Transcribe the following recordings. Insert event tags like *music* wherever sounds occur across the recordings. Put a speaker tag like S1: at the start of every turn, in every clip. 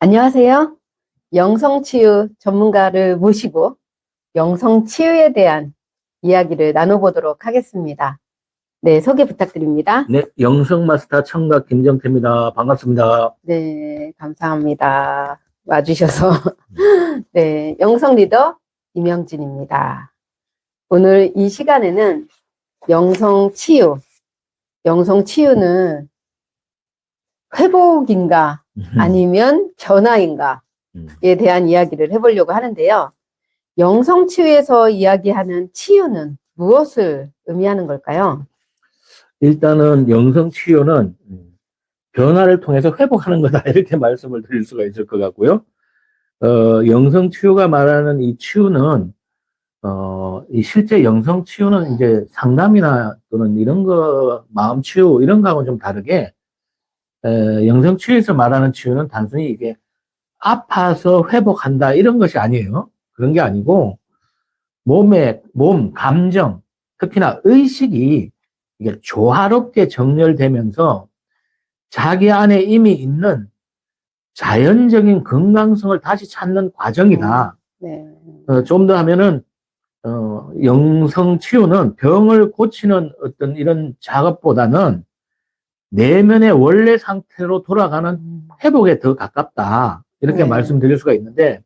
S1: 안녕하세요. 영성치유 전문가를 모시고 영성치유에 대한 이야기를 나눠보도록 하겠습니다. 네, 소개 부탁드립니다.
S2: 네, 영성 마스터 청각 김정태입니다. 반갑습니다.
S1: 네, 감사합니다. 와주셔서. *laughs* 네, 영성 리더 이명진입니다. 오늘 이 시간에는 영성치유, 영성치유는 회복인가 아니면 변화인가에
S2: 음.
S1: 대한 이야기를 해보려고 하는데요. 영성치유에서 이야기하는 치유는 무엇을 의미하는 걸까요?
S2: 일단은 영성 치유는 변화를 통해서 회복하는 거다 *laughs* 이렇게 말씀을 드릴 수가 있을 것 같고요. 어, 영성 치유가 말하는 이 치유는 어, 이 실제 영성 치유는 이제 상담이나 또는 이런 거 마음 치유 이런 거하고는 좀 다르게 에, 영성 치유에서 말하는 치유는 단순히 이게 아파서 회복한다 이런 것이 아니에요. 그런 게 아니고 몸의 몸 감정 특히나 의식이 이게 조화롭게 정렬되면서 자기 안에 이미 있는 자연적인 건강성을 다시 찾는 과정이다.
S1: 네.
S2: 좀더 하면은 어, 영성 치유는 병을 고치는 어떤 이런 작업보다는 내면의 원래 상태로 돌아가는
S1: 음,
S2: 회복에 더 가깝다. 이렇게
S1: 네.
S2: 말씀드릴 수가 있는데,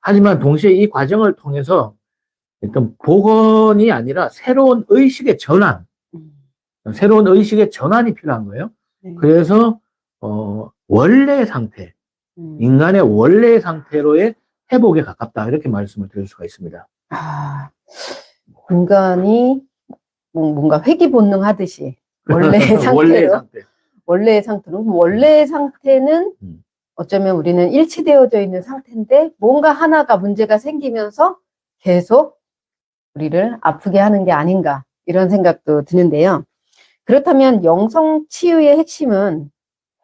S2: 하지만 동시에 이 과정을 통해서 어떤 복원이 아니라 새로운 의식의 전환,
S1: 음,
S2: 새로운 의식의 전환이 필요한 거예요.
S1: 네.
S2: 그래서, 어, 원래의 상태,
S1: 음.
S2: 인간의 원래의 상태로의 회복에 가깝다. 이렇게 말씀을 드릴 수가 있습니다.
S1: 아, 인간이 뭐- 뭔가 회귀 본능 하듯이 *laughs* 원래의 상태로
S2: 원래의 상태.
S1: 원래의 상태로 원래의 상태는
S2: 음.
S1: 어쩌면 우리는 일치되어져 있는 상태인데 뭔가 하나가 문제가 생기면서 계속 우리를 아프게 하는 게 아닌가 이런 생각도 드는데요. 그렇다면 영성 치유의 핵심은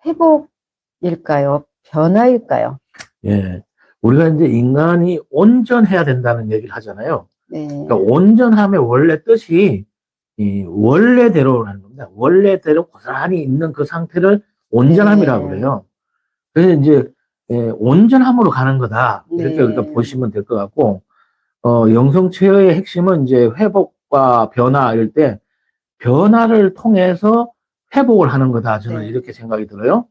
S1: 회복일까요? 변화일까요?
S2: 예. 우리가 이제 인간이 온전해야 된다는 얘기를 하잖아요.
S1: 네.
S2: 그러니까 온전함의 원래 뜻이 이 원래대로라는 겁니다. 원래대로 고스란히 있는 그 상태를 온전함이라고
S1: 네.
S2: 그래요. 그래서 이제 예, 온전함으로 가는 거다 이렇게
S1: 네.
S2: 우리가 보시면 될 것 같고 어, 영성 치유의 핵심은 이제 회복과 변화 이럴 때 변화를 통해서 회복을 하는 거다 저는
S1: 네.
S2: 이렇게 생각이 들어요.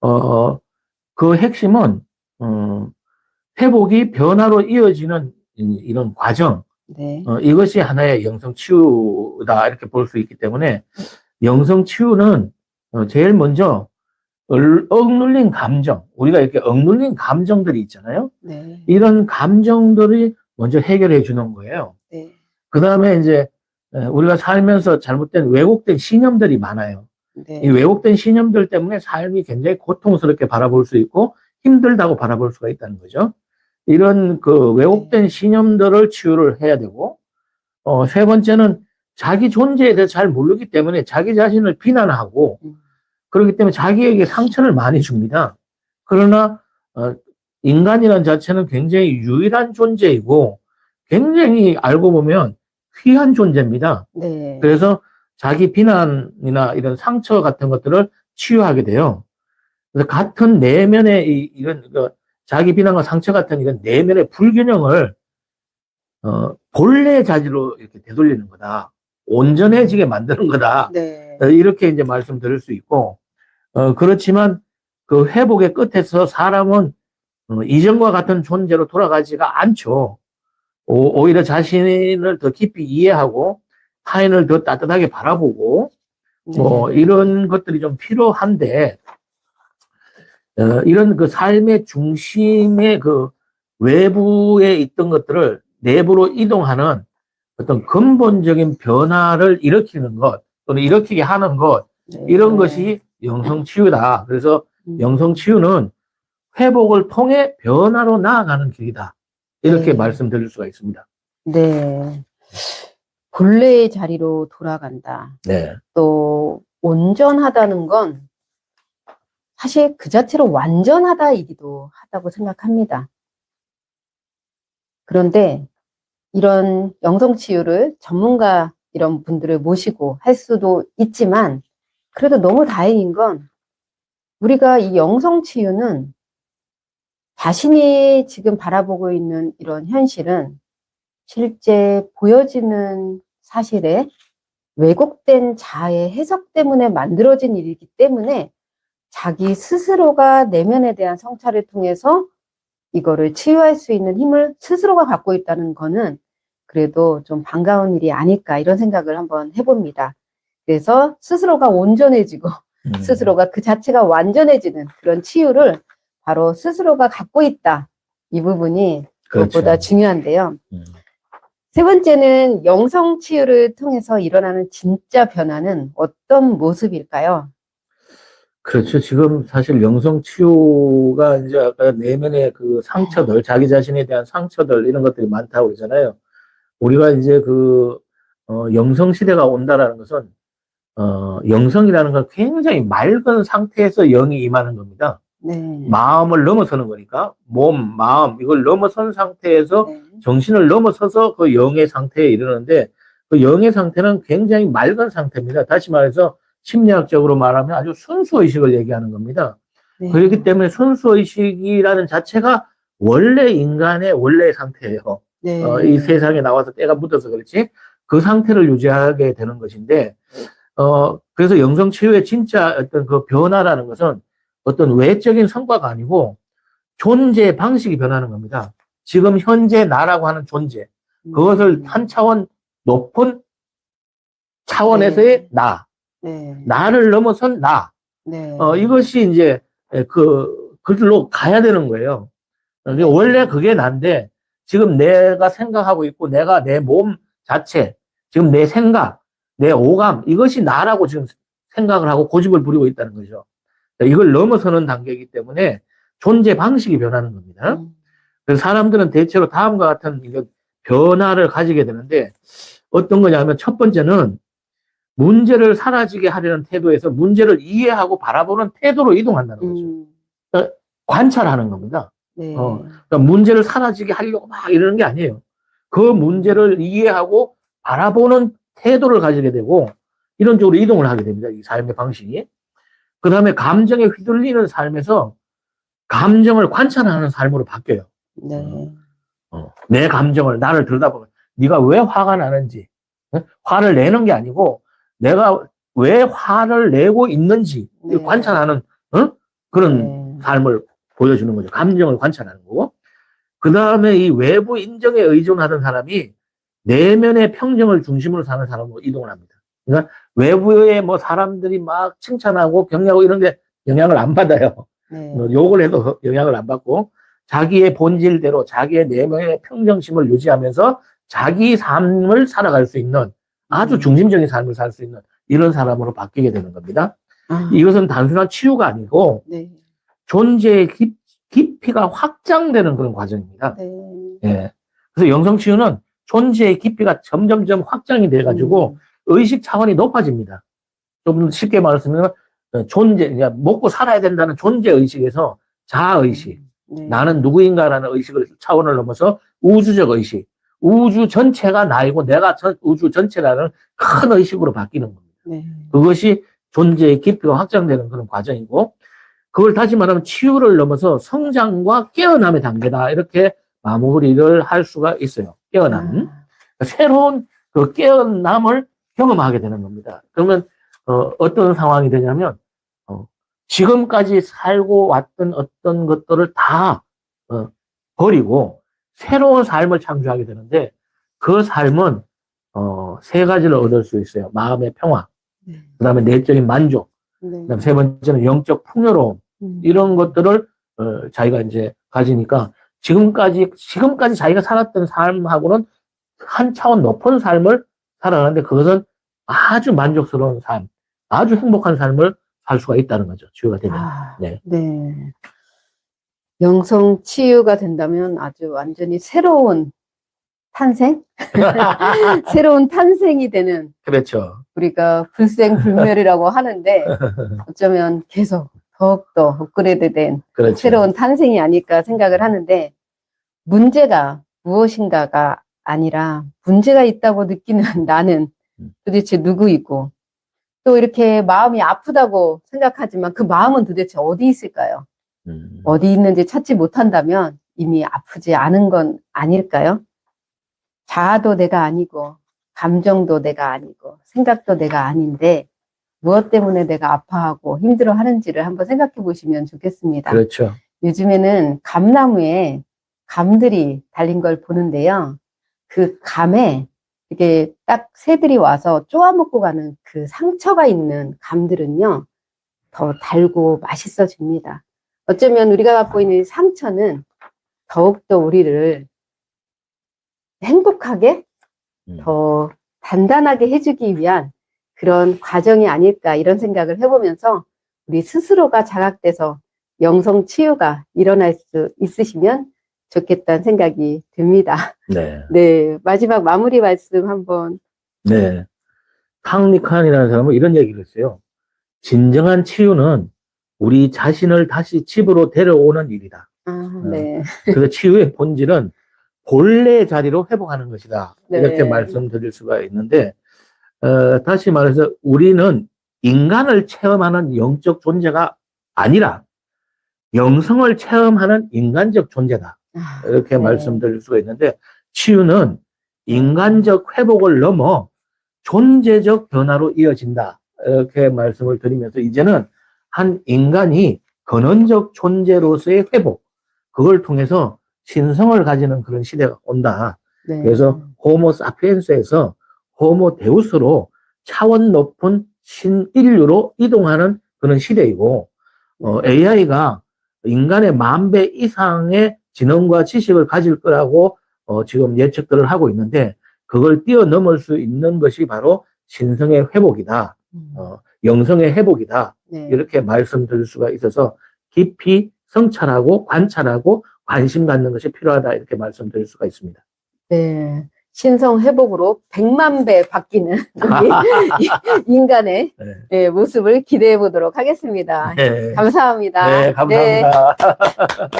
S2: 어, 그 핵심은 음, 회복이 변화로 이어지는 이- 이런 과정
S1: 네.
S2: 어, 이것이 하나의 영성 치유다 이렇게 볼 수 있기 때문에 영성 치유는 어, 제일 먼저 얼- 억눌린 감정 우리가 이렇게 억눌린 감정들이 있잖아요
S1: 네.
S2: 이런 감정들이 먼저 해결해 주는 거예요
S1: 네.
S2: 그 다음에 이제 에, 우리가 살면서 잘못된 왜곡된 신념들이 많아요
S1: 네.
S2: 이 왜곡된 신념들 때문에 삶이 굉장히 고통스럽게 바라볼 수 있고 힘들다고 바라볼 수가 있다는 거죠. 이런 그 왜곡된 신념들을 치유를 해야 되고, 어, 세 번째는 자기 존재에 대해서 잘 모르기 때문에 자기 자신을 비난하고,
S1: 음.
S2: 그렇기 때문에 자기에게 상처를 많이 줍니다. 그러나, 어, 인간이라는 자체는 굉장히 유일한 존재이고, 굉장히 알고 보면 귀한 존재입니다.
S1: 네.
S2: 그래서 자기 비난이나 이런 상처 같은 것들을 치유하게 돼요. 그래서 같은 내면의 이, 이런 그 자기 비난과 상처 같은 이런 내면의 불균형을 어, 본래의 자질로 이렇게 되돌리는 거다. 온전해지게 만드는 거다.
S1: 네.
S2: 어, 이렇게 이제 말씀드릴 수 있고, 어, 그렇지만 그 회복의 끝에서 사람은 어, 이전과 같은 존재로 돌아가지가 않죠. 오, 오히려 자신을 더 깊이 이해하고 타인을 더 따뜻하게 바라보고 뭐
S1: 네.
S2: 이런 것들이 좀 필요한데 어, 이런 그 삶의 중심의 그 외부에 있던 것들을 내부로 이동하는 어떤 근본적인 변화를 일으키는 것 또는 일으키게 하는 것
S1: 네.
S2: 이런 것이 영성 치유다. 그래서
S1: 음.
S2: 영성 치유는 회복을 통해 변화로 나아가는 길이다. 이렇게
S1: 네.
S2: 말씀드릴 수가 있습니다.
S1: 네. 본래의 자리로 돌아간다.
S2: 네.
S1: 또 온전하다는 건 사실 그 자체로 완전하다이기도 하다고 생각합니다. 그런데 이런 영성치유를 전문가 이런 분들을 모시고 할 수도 있지만 그래도 너무 다행인 건 우리가 이 영성치유는 자신이 지금 바라보고 있는 이런 현실은 실제 보여지는 사실에 왜곡된 자아의 해석 때문에 만들어진 일이기 때문에 자기 스스로가 내면에 대한 성찰을 통해서 이거를 치유할 수 있는 힘을 스스로가 갖고 있다는 거는 그래도 좀 반가운 일이 아닐까 이런 생각을 한번 해봅니다. 그래서 스스로가 온전해지고
S2: 음.
S1: 스스로가 그 자체가 완전해지는 그런 치유를 바로 스스로가 갖고 있다. 이 부분이
S2: 그렇죠.
S1: 무엇보다 중요한데요.
S2: 음.
S1: 세 번째는 영성 치유를 통해서 일어나는 진짜 변화는 어떤 모습일까요?
S2: 그렇죠. 지금 사실 영성 치유가 이제 아까 내면의 그 상처들, 자기 자신에 대한 상처들 이런 것들이 많다고 그러잖아요. 우리가 이제 그 어, 영성 시대가 온다라는 것은 어, 영성이라는 건 굉장히 맑은 상태에서 영이 임하는 겁니다.
S1: 네.
S2: 마음을 넘어서는 거니까 몸, 마음 이걸 넘어선 상태에서
S1: 네.
S2: 정신을 넘어서서 그 영의 상태에 이르는데 그 영의 상태는 굉장히 맑은 상태입니다. 다시 말해서 심리학적으로 말하면 아주 순수 의식을 얘기하는 겁니다.
S1: 네.
S2: 그렇기 때문에 순수 의식이라는 자체가 원래 인간의 원래의 상태예요.
S1: 네.
S2: 어, 이 세상에 나와서 때가 묻어서 그렇지 그 상태를 유지하게 되는 것인데 어 그래서 영성 치유의 진짜 어떤 그 변화라는 것은 어떤 외적인 성과가 아니고 존재 방식이 변하는 겁니다. 지금 현재 나라고 하는 존재 그것을
S1: 음.
S2: 한 차원 높은 차원에서의
S1: 네.
S2: 나,
S1: 네.
S2: 나를 넘어선 나,
S1: 네.
S2: 어, 이것이 이제 그, 그들로 가야 되는 거예요. 어,
S1: 네.
S2: 원래 그게 난데, 지금 내가 생각하고 있고, 내가 내 몸 자체, 지금 내 생각, 내 오감, 이것이 나라고 지금 생각을 하고 고집을 부리고 있다는 거죠. 이걸 넘어서는 단계이기 때문에 존재 방식이 변하는 겁니다.
S1: 음.
S2: 그래서 사람들은 대체로 다음과 같은 이런 변화를 가지게 되는데 어떤 거냐면 첫 번째는 문제를 사라지게 하려는 태도에서 문제를 이해하고 바라보는 태도로 이동한다는 거죠.
S1: 음.
S2: 관찰하는 겁니다.
S1: 네.
S2: 어. 그러니까 문제를 사라지게 하려고 막 이러는 게 아니에요. 그 문제를 이해하고 바라보는 태도를 가지게 되고 이런 쪽으로 이동을 하게 됩니다. 이 삶의 방식이. 그 다음에 감정에 휘둘리는 삶에서 감정을 관찰하는 삶으로 바뀌어요.
S1: 네.
S2: 어, 내 감정을 나를 들여다보면 네가 왜 화가 나는지 어? 화를 내는 게 아니고 내가 왜 화를 내고 있는지
S1: 네.
S2: 관찰하는 어? 그런
S1: 네.
S2: 삶을 보여주는 거죠. 감정을 관찰하는 거고. 그 다음에 이 외부 인정에 의존하던 사람이 내면의 평정을 중심으로 사는 사람으로 이동을 합니다. 그러니까 외부에 뭐 사람들이 막 칭찬하고 격려하고 이런 게 영향을 안 받아요.
S1: 네.
S2: 뭐 욕을 해도 영향을 안 받고 자기의 본질대로 자기의 내면의 평정심을 유지하면서 자기 삶을 살아갈 수 있는 아주
S1: 음.
S2: 중심적인 삶을 살 수 있는 이런 사람으로 바뀌게 되는 겁니다.
S1: 아,
S2: 이것은 단순한 치유가 아니고
S1: 네.
S2: 존재의 깊, 깊이가 확장되는 그런 과정입니다.
S1: 네.
S2: 예. 그래서 영성 치유는 존재의 깊이가 점점점 확장이 돼가지고
S1: 음.
S2: 의식 차원이 높아집니다. 좀 쉽게 말하면 어, 존재, 그러니까 먹고 살아야 된다는 존재 의식에서 자아 의식,
S1: 네.
S2: 나는 누구인가라는 의식을 차원을 넘어서 우주적 의식, 우주 전체가 나이고 내가 전- 우주 전체라는 큰 의식으로 바뀌는 겁니다.
S1: 네.
S2: 그것이 존재의 깊이가 확장되는 그런 과정이고, 그걸 다시 말하면 치유를 넘어서 성장과 깨어남의 단계다. 이렇게 마무리를 할 수가 있어요. 깨어남.
S1: 아,
S2: 새로운 그 깨어남을 경험하게 되는 겁니다. 그러면, 어, 떤 상황이 되냐면, 어, 지금까지 살고 왔던 어떤 것들을 다, 어, 버리고, 새로운 삶을 창조하게 되는데, 그 삶은, 어, 세 가지를 얻을 수 있어요. 마음의 평화,
S1: 네.
S2: 그 다음에 내적인 만족,
S1: 네.
S2: 그 다음 세 번째는 영적 풍요로움,
S1: 음.
S2: 이런 것들을, 어, 자기가 이제 가지니까, 지금까지, 지금까지 자기가 살았던 삶하고는 한 차원 높은 삶을 살아가는데 그것은 아주 만족스러운 삶, 아주 행복한 삶을 살 수가 있다는 거죠. 치유가 되면.
S1: 아,
S2: 네.
S1: 네. 영성 치유가 된다면 아주 완전히 새로운 탄생? *laughs* 새로운 탄생이 되는
S2: 그렇죠.
S1: 우리가 불생불멸이라고 하는데 어쩌면 계속 더욱더 업그레이드된
S2: 그렇죠.
S1: 새로운 탄생이 아닐까 생각을 하는데 문제가 무엇인가가 아니라 문제가 있다고 느끼는 *laughs* 나는
S2: 음.
S1: 도대체 누구이고 또 이렇게 마음이 아프다고 생각하지만 그 마음은 도대체 어디 있을까요?
S2: 음.
S1: 어디 있는지 찾지 못한다면 이미 아프지 않은 건 아닐까요? 자아도 내가 아니고, 감정도 내가 아니고, 생각도 내가 아닌데, 무엇 때문에 내가 아파하고 힘들어 하는지를 한번 생각해 보시면 좋겠습니다.
S2: 그렇죠.
S1: 요즘에는 감나무에 감들이 달린 걸 보는데요. 그 감에 이게 딱 새들이 와서 쪼아먹고 가는 그 상처가 있는 감들은요, 더 달고 맛있어집니다. 어쩌면 우리가 갖고 있는 이 상처는 더욱더 우리를 행복하게
S2: 음.
S1: 더 단단하게 해주기 위한 그런 과정이 아닐까 이런 생각을 해보면서 우리 스스로가 자각돼서 영성 치유가 일어날 수 있으시면 좋겠다는 생각이 듭니다.
S2: 네. *laughs*
S1: 네, 마지막 마무리 말씀 한번.
S2: 네. 탕리칸이라는 사람은 이런 얘기를 했어요. 진정한 치유는 우리 자신을 다시 집으로 데려오는 일이다.
S1: 아, 네.
S2: 그래서 치유의 본질은 본래 자리로 회복하는 것이다.
S1: 네.
S2: 이렇게 말씀드릴 수가 있는데, 어, 다시 말해서 우리는 인간을 체험하는 영적 존재가 아니라 영성을 체험하는 인간적 존재다.
S1: 아,
S2: 이렇게
S1: 네.
S2: 말씀드릴 수가 있는데, 치유는 인간적 회복을 넘어 존재적 변화로 이어진다. 이렇게 말씀을 드리면서, 이제는 한 인간이 근원적 존재로서의 회복, 그걸 통해서 신성을 가지는 그런 시대가 온다.
S1: 네.
S2: 그래서 호모 사피엔스에서 호모 데우스로 차원 높은 신인류로 이동하는 그런 시대이고, 어, AI가 인간의 만 배 이상의 지능과 지식을 가질 거라고 어, 지금 예측들을 하고 있는데, 그걸 뛰어넘을 수 있는 것이 바로 신성의 회복이다.
S1: 음,
S2: 어, 영성의 회복이다.
S1: 네.
S2: 이렇게 말씀드릴 수가 있어서 깊이 성찰하고 관찰하고 관심 갖는 것이 필요하다. 이렇게 말씀드릴 수가 있습니다.
S1: 네. 신성 회복으로 100만 배 바뀌는 *laughs* *laughs* 인간의
S2: 네.
S1: 네, 모습을 기대해 보도록 하겠습니다.
S2: 네.
S1: 감사합니다.
S2: 네, 감사합니다. *laughs*